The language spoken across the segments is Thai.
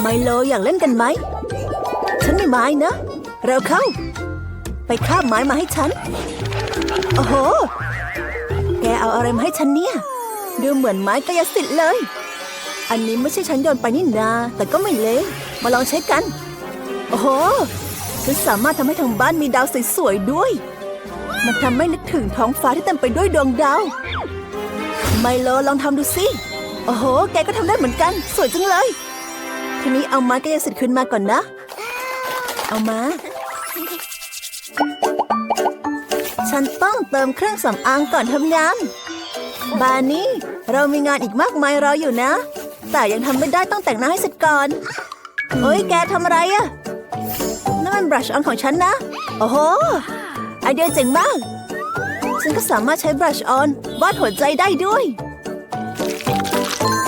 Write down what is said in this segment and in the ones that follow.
ไมโลอยากเล่นกันไหม ฉันมีไม้นะ เร็วเข้า ไปคาบไม้มาให้ฉัน โอ้โห แกเอาอะไรมาให้ฉันเนี่ย ดูเหมือนไม้กายสิทธิ์เลย อันนี้ไม่ใช่ฉันโยนไปนี่นา แต่ก็ไม่เลวมาลองใช้กัน โอ้โห ฉันสามารถทำให้ทางบ้านมีดาวสวยๆด้วย มันทำให้นึกถึงท้องฟ้าที่เต็มไปด้วยดวงดาว ไมโลลองทำดูสิ โอ้โห แกก็ทำได้เหมือนกัน สวยจังเลย ทีนี้เอาม้กายสิทธิ์ขึ้นมาก่อนนะ เอามา ฉันต้องเติมเครื่องสำอางก่อนทำงาน บานี่เรามีงานอีกมากมายรออยู่นะ แต่ยังทำไม่ได้ต้องแต่งหน้าให้เสร็จก่อนเฮ้ยแกทำอะไรอะนั่นมันบรัชออนของฉันนะ โอ้โห ไอเดียเจ๋งมาก ฉันก็สามารถใช้บรัชออนวาดหัวใจได้ด้วย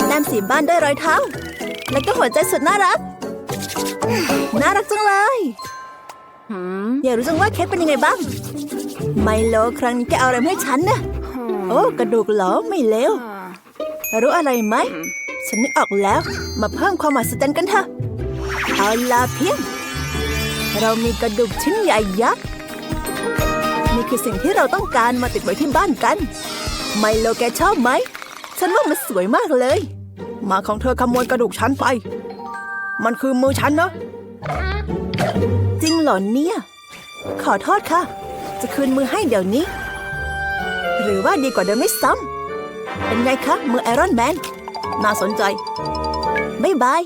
แต้มสีบ้านด้วยรอยเท้า แล้วก็หัวใจสุดน่ารัก น่ารักจังเลยอยากรู้จังว่าเคสเป็นยังไงบ้าง ไมโลครั้งนี้แกเอาอะไรมาให้ฉันนะ โอ้ กระดูกเหรอไม่เลวรู้อะไรไหม ฉันนึกออกแล้ว มาเพิ่มความมหัศจรรย์กันเถอะ เอาลาเพียง เรามีกระดูกชิ้นใหญ่ยักษ์ นี่คือสิ่งที่เราต้องการมาติดไว้ที่บ้านกัน ไมโลแกชอบไหม ฉันว่ามันสวยมากเลยห มาของเธอขโมยกระดูกฉันไป มันคือมือฉันนะ จริงเหรอเนี่ย ขอโทษค่ะ จะคืนมือให้เดี๋ยวนี้ หรือว่าดีกว่าเดิมไม่ซ้ำเป็นไงคะมือไอรอนแมน น่าสนใจบ๊ายบาย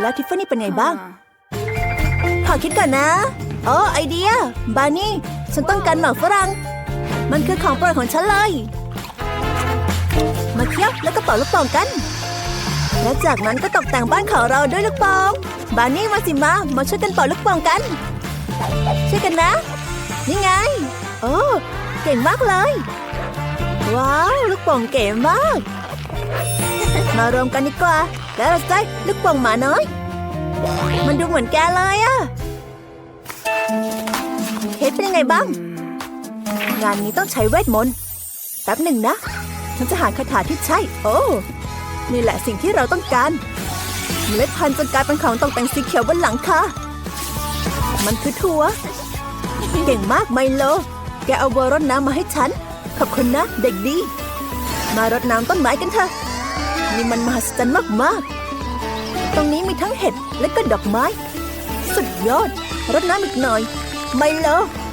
แล้วทิฟฟานี่เป็นไงบ้าง ขอคิดก่อนนะโอ้ไอเดีย บานี่ ฉันต้องการหมากฝรั่ง มันคือของโปรดของฉันเลย มาเคี้ยวแล้วก็เป่าลูกโป่งกัน และจากนั้นก็ตกแต่งบ้านของเราด้วยลูกโป่งบานี่มาสิมา มาช่วยกันเป่าลูกโป่งกัน ช่วยกันนะ นี่ไง โอ้เก่งมากเลย ว้าวลูกโป่งเก๋มาก มารวมกันดีกว่า แล้วเราจะได้ลูกโป่งหมาน้อย มันดูเหมือนแกเลยอะเคสเป็นยังไงบ้าง งานนี้ต้องใช้เวทมนต์แป๊บหนึ่งนะ ฉันจะหาคาถาที่ใช่ โอ้นี่แหละสิ่งที่เราต้องการเมล็ดพันธุ์จนกลายเป็นของตกแต่งสีเขียวบนหลังคามันคือถั่ว เก่งมากไมโล แกเอาบัวรดน้ำมาให้ฉัน ขอบคุณนะ เด็กดี มารดน้ำต้นไม้กันเถอะ นี่มันมหัศจรรย์มากๆ ตรงนี้มีทั้งเห็ดและก็ดอกไม้ สุดยอด รดน้ำอีกหน่อย ไมโล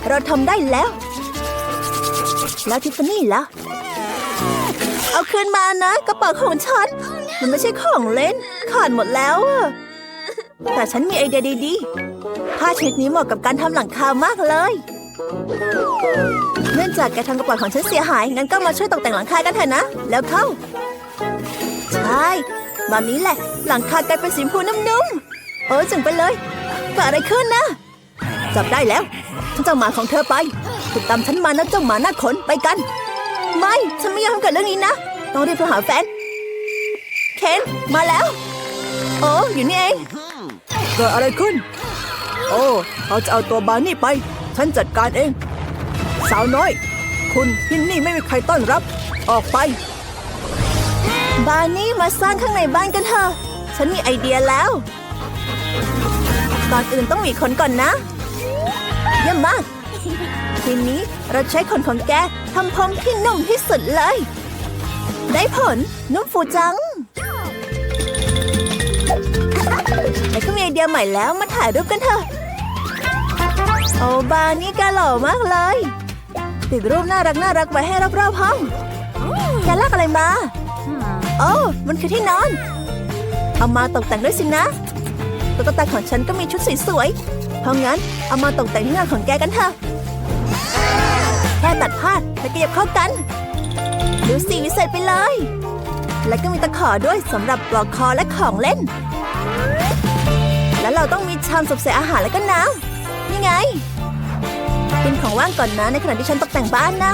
เราทำได้แล้ว แล้วทิฟฟานี่ล่ะ เอาคืนมานะ กระเป๋าของฉัน มันไม่ใช่ของเล่น ขาดหมดแล้วอะแต่ฉันมีไอเดียดีๆผ้าชนิดนี้เหมาะกับการทำหลังคามากเลย เนื่องจากแกทำกระเป๋าของฉันเสียหาย งั้นก็มาช่วยตกแต่งหลังคากันเถอะนะ แล้วเข้า ใช่แบบนี้แหละ หลังคากลายเป็นสีชมพูนุ่มๆโอ้จึงไปเลยเกิดอะไรขึ้นนะ จับได้แล้วฉันจะหมาของเธอไปติดตามฉันมานะเจ้าหมาหน้าขนไปกัน ไม่ ฉันไม่ยอมให้เกิดเรื่องนี้นะ ต้องรีบโทรหาแฟน เคน มาแล้ว โอ้อยู่นี่เอง เกิดอะไรขึ้น โอ้เขาจะเอาตัวบานี่ไป ฉันจัดการเอง สาวน้อย คุณที่นี่ไม่มีใครต้อนรับ ออกไป บานี่มาสร้างข้างในบ้านกันเถอะ ฉันมีไอเดียแล้ว ก่อนอื่นต้องหวีขนก่อนนะ เยี่ยมมาก ทีนี้เราใช้ขนของแกทำผมที่นุ่มที่สุดเลย ได้ผลนุ่มฟูจังแล้วก็มีไอเดียใหม่แล้วมาถ่ายรูปกันเถอะโอบานี่แกหล่อมากเลย ติดรูปน่ารักน่ารักไว้ให้รอบๆห้องแกลากอะไรมาโอ้มันคือที่นอน เอามาตกแต่งด้วยสินะตุ๊กตาของฉันก็มีชุดสวยๆเพราะงั้นเอามาตกแต่งที่นอนของแกกันเถอะ แค่ตัดผ้าแล้วก็เย็บเข้ากันดูสีวิเศษไปเลย แล้วก็มีตะขอด้วยสำหรับปลอกคอและของเล่น แล้วเราต้องมีชามสบใส่อาหารและก็น้ำนี่ไงกินของว่างก่อนนะในขณะที่ฉันตกแต่งบ้านนะ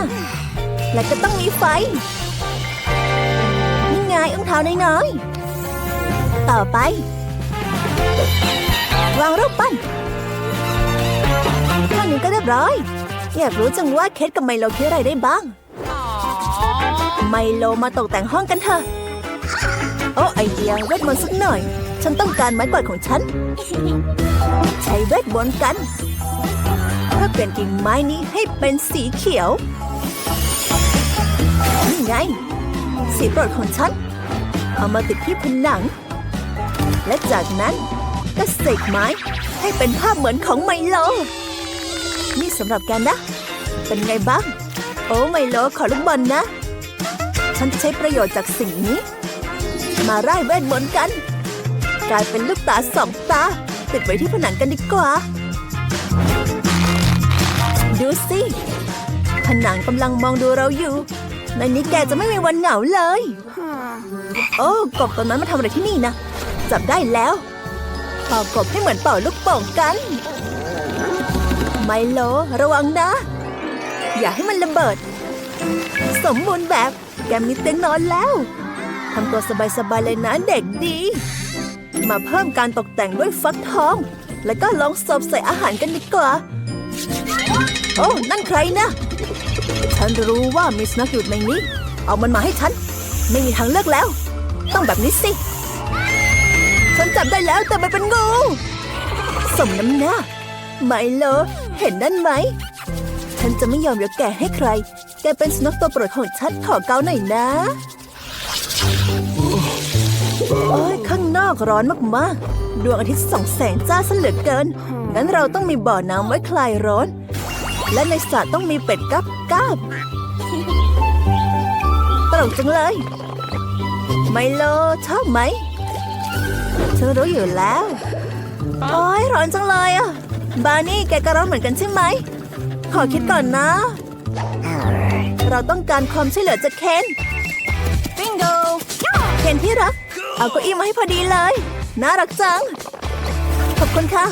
แล้วก็ต้องมีไฟนี่ไงอุ้งเท้าน้อยๆต่อไป วางรูปปั้นข้างนี้ก็เรียบร้อย อยากรู้จังว่าเคสกับไมโลคิดอะไรได้บ้าง ไมโลมาตกแต่งห้องกันเถอะ โอ้ไอเดียเวทมนต์สักหน่อย ฉันต้องการไม้กวาดของฉัน ใช้เวทมนต์กันเพื่อเปลี่ยนกิ่งไม้นี้ให้เป็นสีเขียวนี่ไง สีโปรดของฉัน เอามาติดที่ผนัง และจากนั้นก็เสกไม้ให้เป็นภาพเหมือนของไมโลนี่ สำหรับแกนะ เป็นไงบ้าง โอ้ไมโลขอลูกบอลนะ ฉันจะใช้ประโยชน์จากสิ่งนี้ มาไล่เวทมนต์กัน กลายเป็นลูกตาสองตา ติดไว้ที่ผนังกันดีกว่า ดูสิ ผนังกำลังมองดูเราอยู่ในนี้แกจะไม่มีวันเหงาเลย โอ้กบตัวนั้นมาทำอะไรที่นี่นะ จับได้แล้วเป่ากบให้เหมือนเป่าลูกโป่งกัน ไมโลระวังนะ อย่าให้มันระเบิด สมบูรณ์แบบแกมีเตียงนอนแล้วทำตัวสบายๆเลยนะเด็กดี มาเพิ่มการตกแต่งด้วยฟักทอง แล้วก็ลองสบใส่อาหารกันดีกว่า โอ้นั่นใครนะ ฉันรู้ว่ามีสุนัขอยู่ในนี้ เอามันมาให้ฉัน ไม่มีทางเลือกแล้ว ต้องแบบนี้สิ ฉันจับได้แล้วแต่มันเป็นงูสมน้ำหน้า ไมโล เห็นนั่นไหม ฉันจะไม่ยอมยกแกให้ใคร แกเป็นสุนัขตัวโปรดของฉันขอเกาหน่อยนะโอ้ยข้างนอกร้อนมากๆ ดวงอาทิตย์ส่องแสงจ้าซะเหลือเกิน งั้นเราต้องมีบ่อน้ำไว้คลายร้อน และในสระต้องมีเป็ดกับก้าบตลกจังเลย ไมโลชอบไหมฉันรู้อยู่แล้ว โอ้ยร้อนจังเลยอะ บานี่แกก็ร้อนเหมือนกันใช่ไหม ขอคิดก่อนนะ เราต้องการความช่วยเหลือจากเคนบิงโกเคนที่รัก เอาเก้าอี้มาให้พอดีเลย น่ารักจัง ขอบคุณค่ะ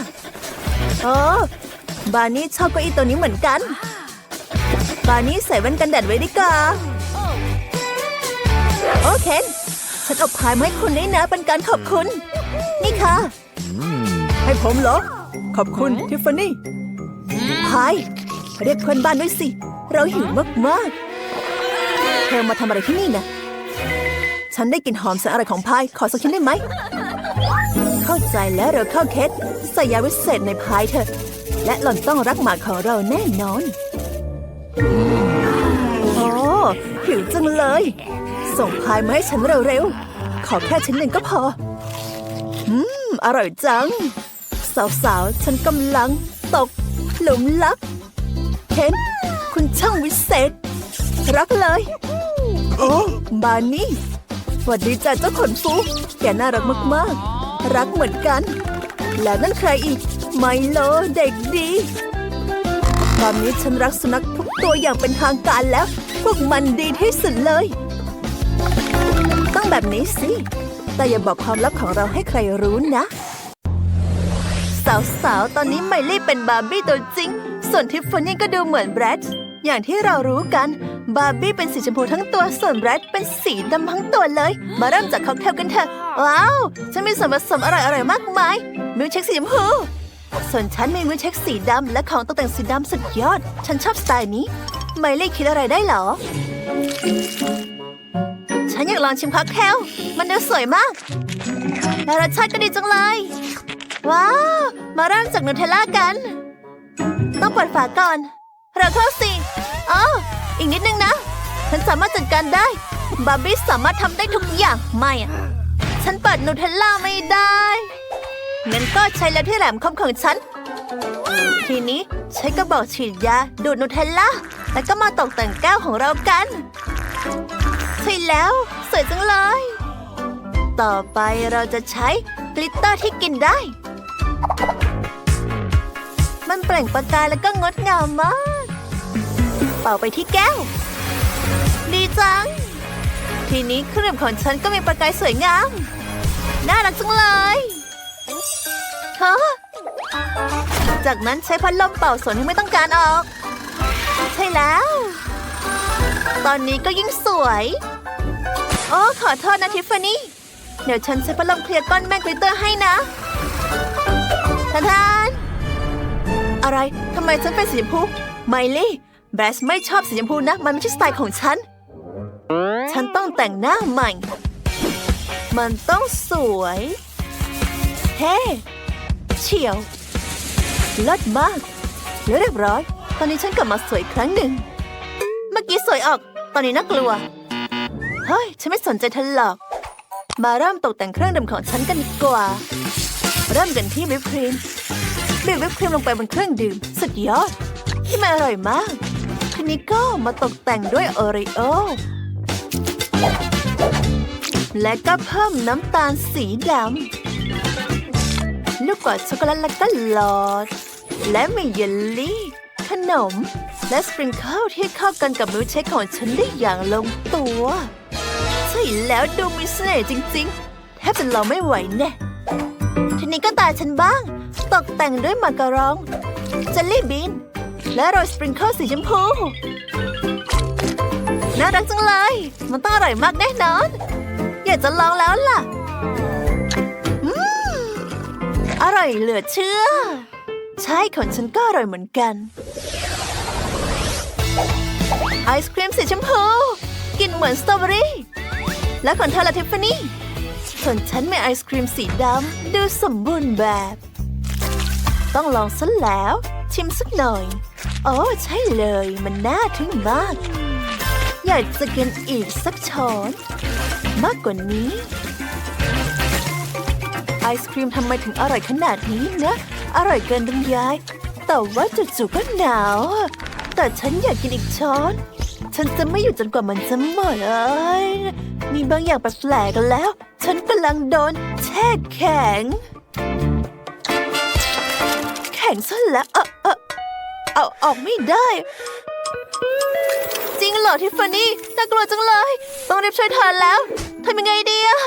โอ้บานี่ชอบเก้าอี้ตัวนี้เหมือนกัน บานี่ใส่แว่นกันแดดไว้ดีกว่าโอเคนฉันเอาพายมาให้คุณด้วยนะเป็นการขอบคุณ นี่ค่ะ ให้ผมเหรอ ขอบคุณทิฟฟานี่พายเรียกเพื่อนบ้านด้วยสิ เราหิวมากๆ เธอมาทำอะไรที่นี่นะ ฉันได้กลิ่นหอมแสนอร่อยของพาย ขอสักชิ้นได้ไหม เข้าใจแล้วเราเข้าเคสใส่ยาวิเศษในพายเถอะและหล่อนต้องรักหมาของเราแน่นอน โอ้หิวจังเลย ส่งพายมาให้ฉันเร็วๆ ขอแค่ชิ้นหนึ่งก็พอ อืม อร่อยจัง สาวๆ ฉันกำลังตกหลุมรัก เคนคุณช่างวิเศษ รักเลยโอ้บานี่สวัสดีจ้ะเจ้าขนฟูแกน่ารักมากๆ รักเหมือนกัน แล้วนั่นใครอีก ไมโลเด็กดี ตอนนี้ฉันรักสุนัขทุกตัวอย่างเป็นทางการแล้ว พวกมันดีที่สุดเลย ต้องแบบนี้สิ แต่อย่าบอกความลับของเราให้ใครรู้นะ สาวๆ ตอนนี้ไมลี่เป็นบาร์บี้ตัวจริง ส่วนทิฟฟานี่ก็ดูเหมือนแบรดอย่างที่เรารู้กัน บาร์บี้เป็นสีชมพูทั้งตัวส่วนแบรดเป็นสีดำทั้งตัวเลย มาเริ่มจากค็อกเทลกันเถอะ ว้าว ฉันมีส่วนผสมอร่อยๆ มากมาย มิลเชคสีชมพู ส่วนฉันมีมิลเชคสีดำและของตกแต่งสีดำสุดยอด ฉันชอบสไตล์นี้ ไมลี่คิดอะไรได้เหรอ ฉันอยากลองชิมค็อกเทล มันดูสวยมากและรสชาติก็ดีจังเลย ว้าว มาเริ่มจากนูเทลล่ากัน ต้องเปิดฝาก่อน เราเข้าสิอ๋ออีกนิดนึงนะฉันสามารถจัดการได้บาร์บี้สามารถทำได้ทุกอย่างไม่อะฉันเปิดนูเทลล่าไม่ได้งั้นก็ใช้แล้วที่แหลมคมของฉัน ทีนี้ใช้กระบอกฉีดยาดูดนูเทลล่าแล้วก็มาตกแต่งแก้วของเรากัน ใช่แล้ว สวยจังเลย ต่อไปเราจะใช้กลิตเตอร์ที่กินได้ มันเปล่งประกายแล้วก็งดงามมาก เป่าไปที่แก้ว ดีจัง ทีนี้เครื่องของฉันก็มีประกายสวยงาม น่ารักจังเลยฮะจากนั้นใช้พัดลมเป่าส่วนที่ไม่ต้องการออก ใช่แล้ว ตอนนี้ก็ยิ่งสวยโอ้ขอโทษนะทิฟฟานี่เดี๋ยวฉันใช้พัดลมเคลียร์ก้อนแม่กลิตเตอร์ให้นะทานทาน อะไร ทำไมฉันเป็นสีชมพู ไมลี่ แบรสไม่ชอบสีชมพูนะ มันไม่ใช่สไตล์ของฉัน ฉันต้องแต่งหน้าใหม่ มันต้องสวย เฮ้ เฉียวเลิศมาก แล้วเรียบร้อย ตอนนี้ฉันกลับมาสวยครั้งหนึ่ง เมื่อกี้สวยออก ตอนนี้น่ากลัว เฮ้ย ฉันไม่สนใจเธอหรอก มาเริ่มตกแต่งเครื่องดื่มของฉันกันดีกว่า เริ่มกันที่วิปครีม บีบวิปครีมลงไปบนเครื่องดื่ม สุดยอด ที่มันอร่อยมากทีนี้ก็มาตกแต่งด้วยโอริโอและก็เพิ่มน้ำตาลสีดำลูกกวาดช็อกโกแลตและก็หลอด และมีเยลลี่ ขนม และสปริงเกิลที่เข้ากันกับมิลเชคของฉันได้อย่างลงตัว ใช่แล้วดูมีเสน่ห์จริงๆแทบจะรอไม่ไหวแน่ ทีนี้ก็ตาฉันบ้าง ตกแต่งด้วยมาการองเจลลี่บีนและโรยสปริงเกิลสีชมพู น่ารักจังเลย มันต้องอร่อยมากแน่นอน อยากจะลองแล้วล่ะอร่อยเหลือเชื่อ ใช่ของฉันก็อร่อยเหมือนกัน ไอศครีมสีชมพู กินเหมือนสตรอเบอรี่ และของเธอละทิฟฟานี่ ส่วนฉันมีไอศครีมสีดำดูสมบูรณ์แบบ ต้องลองซะแล้ว ชิมสักหน่อย โอ้ใช่เลย มันน่าทึ่งมาก อยากจะกินอีกสักช้อน มากกว่านี้ ไอศครีมทำไมถึงอร่อยขนาดนี้นะ อร่อยเกินบรรยาย แต่ว่าจู่ๆก็หนาว แต่ฉันอยากกินอีกช้อน ฉันจะไม่อยู่จนกว่ามันจะหมดเอ้ย มีบางอย่างแปลกๆกันแล้ว ฉันกำลังโดนแช่แข็ง แข็งซะแล้วเออเออเอาออกไม่ได้ จริงเหรอทิฟฟานี่น่ากลัวจังเลย ต้องรีบช่วยเธอแล้วทำยังไงดีอะ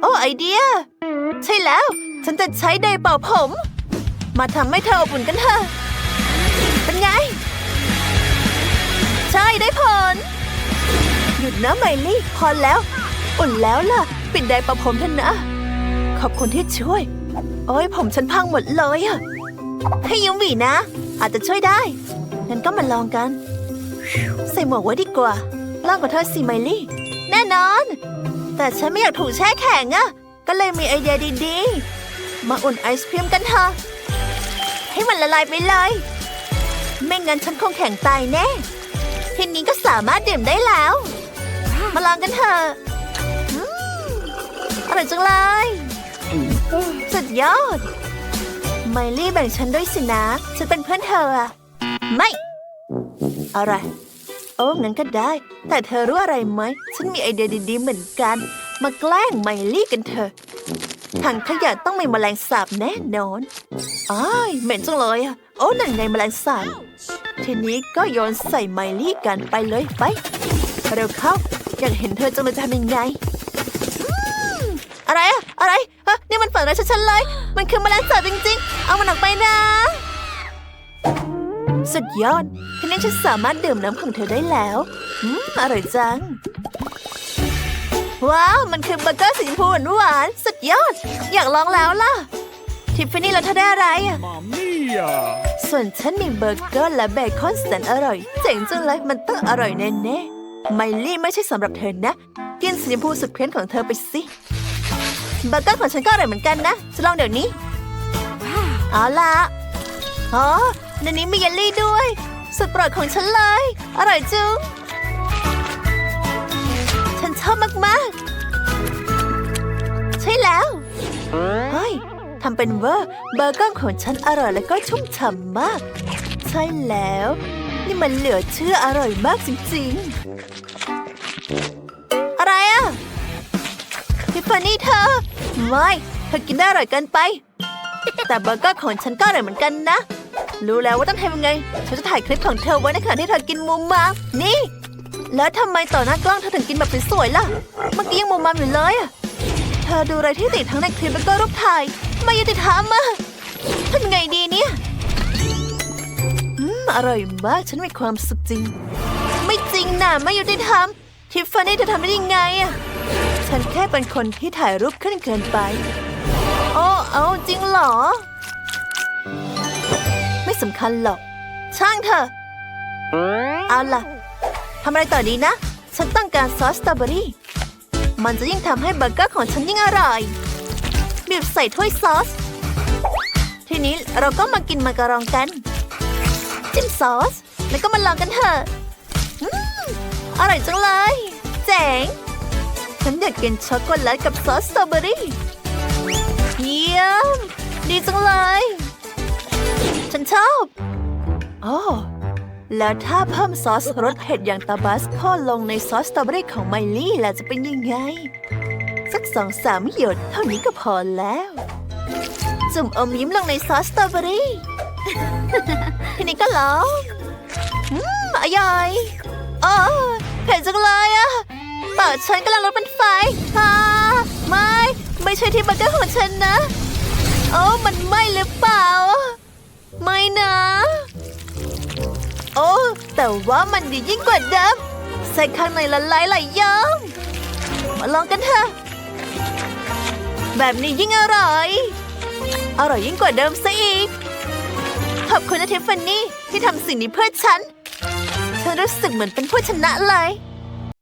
โอ้ไอเดีย ใช่แล้ว ฉันจะใช้ไดเป่าผม มาทำให้เธออบอุ่นกันเถอะเป็นไง ใช่ได้ผ ยุดนะไมลี่ พอแล้ว อุ่นแล้วล่ะ ปิดไดร์เป่าผมเถอะนะ ขอบคุณที่ช่วย โอ้ยผมฉันพังหมดเลยอะให้ยืมหวีนะ อาจจะช่วยได้ งั้นก็มาลองกัน ใส่หมวกไว้ดีกว่าลองกับเธอสิไมลี่ แน่นอน แต่ฉันไม่อยากถูกแช่แข็งอะก็เลยมีไอเดียดีๆ มาอุ่นไอศครีมกันเถอะ ให้มันละลายไปเลย ไม่งั้นฉันคงแข็งตายแน่ทีนี้ก็สามารถดื่มได้แล้ว มาลองกันเถอะอร่อยจังเลย สุดยอด ไมลี่แบ่งฉันด้วยสินะ ฉันเป็นเพื่อนเธออะไม่ อะไร โอ้งั้นก็ได้ แต่เธอรู้อะไรไหม ฉันมีไอเดียดีๆเหมือนกัน มาแกล้งไมลี่กันเถอะถังขยะต้องมีแมลงสาบแน่นอนอ้ายเหม็นจังเลยอะโอ้นั่นไงแมลงสาบ ทีนี้ก็โยนใส่ไมลี่กันไปเลยไป เร็วเข้า อยากเห็นเธอจังเลยจะทำยังไงอืมอะไรอะอะไรเฮ้ยนี่มันฝันร้ายชัดๆเลย มันคือแมลงสาบจริงๆ เอามันออกไปนะ สุดยอดทีนี้ฉันสามารถดื่มน้ำของเธอได้แล้วอืมอร่อยจัง ว้าว มันคือเบอร์เกอร์สีชมพูหวานๆสุดยอด อยากลองแล้วล่ะ ทิฟฟานี่แล้วเธอได้อะไรอะ Mamma mia! ส่วนฉันมีเบอร์เกอร์และเบคอนแสนอร่อย เจ๋งจังเลย มันต้องอร่อยแน่ๆ ไมลี่ไม่ใช่สำหรับเธอนะ กินสีชมพูสุดเพี้ยนของเธอไปสิเบอร์เกอร์ของฉันก็อร่อยเหมือนกันนะจะลองเดี๋ยวนี้เอาล่ะอ๋อในนี้มีเยลลี่ด้วย สุดโปรดของฉันเลย อร่อยจุงฉันชอบมาก ๆ ใช่แล้วเฮ้ยทำเป็นเวอร์เบอร์เกอร์ของฉันอร่อยและก็ชุ่มฉ่ำมาก ใช่แล้ว นี่มันเหลือเชื่ออร่อยมากจริงๆ อะไรอะทิฟฟานี่เธอ ไม่ เธอกินได้อร่อยเกินไป แต่เบอร์เกอร์ของฉันก็อร่อยเหมือนกันนะ รู้แล้วว่าต้องทำยังไง ฉันจะถ่ายคลิปของเธอไว้ในขณะที่เธอกินมุมมามนี่ แล้วทำไมต่อหน้ากล้องเธอถึงกินแบบสวยๆล่ะ เมื่อกี้ยังมุมมามอยู่เลยอะเธอดูอะไรที่ติดทั้งในคลิปแล้วก็รูปถ่าย ไม่ยุติธรรมอะทำไงดีเนี่ย อร่อยมาก ฉันมีความสุขจริง ไม่จริงนะไม่ยุติธรรมทิฟฟานี่เธอทำได้ยังไงอะฉันแค่เป็นคนที่ถ่ายรูปขึ้นเกินไป โอ้เอาจริงเหรอ ไม่สำคัญหรอก ช่างเถอะเอาล่ะทำอะไรต่อดีนะ ฉันต้องการซอสสตรอเบอรี่ มันจะยิ่งทำให้เบอร์เกอร์ของฉันยิ่งอร่อยบีบใส่ถ้วยซอส ทีนี้เราก็มากินมาการองกัน จิ้มซอส แล้วก็มาลองกันเถอะอร่อยจังเลย เจ๋ง ฉันอยากกินช็อกโกแลตกับซอสสตรอเบอรี่เยี่ยม ดีจังเลย ฉันชอบอ๋อแล้วถ้าเพิ่มซอสรสเผ็ดอย่างตาบาสโคลงในซอสสตรอเบอรี่ของไมลี่ล่ะจะเป็นยังไง สักสองสามหยดเท่านี้ก็พอแล้ว จุ่มอมยิ้มลงในซอสสตรอเบอรี่ ทีนี้ก็ลองอืมอร่อยอ๋อเผ็ดจังเลยอะปากฉันกำลังลุกเป็นไฟฮ่าไม่ ไม่ใช่ที่บอร์เกอร์ของฉันนะโอ้มันไหม้หรือเปล่า ไม่นะ โอ้แต่ว่ามันดียิ่งกว่าเดิมใส่ข้างในละลายหลายย้อมมาลองกันเถอะ แบบนี้ยิ่งอร่อย อร่อยยิ่งกว่าเดิมซะอีก ขอบคุณนะทิฟฟานี่ที่ทำสิ่งนี้เพื่อฉัน ฉันรู้สึกเหมือนเป็นผู้ชนะเลย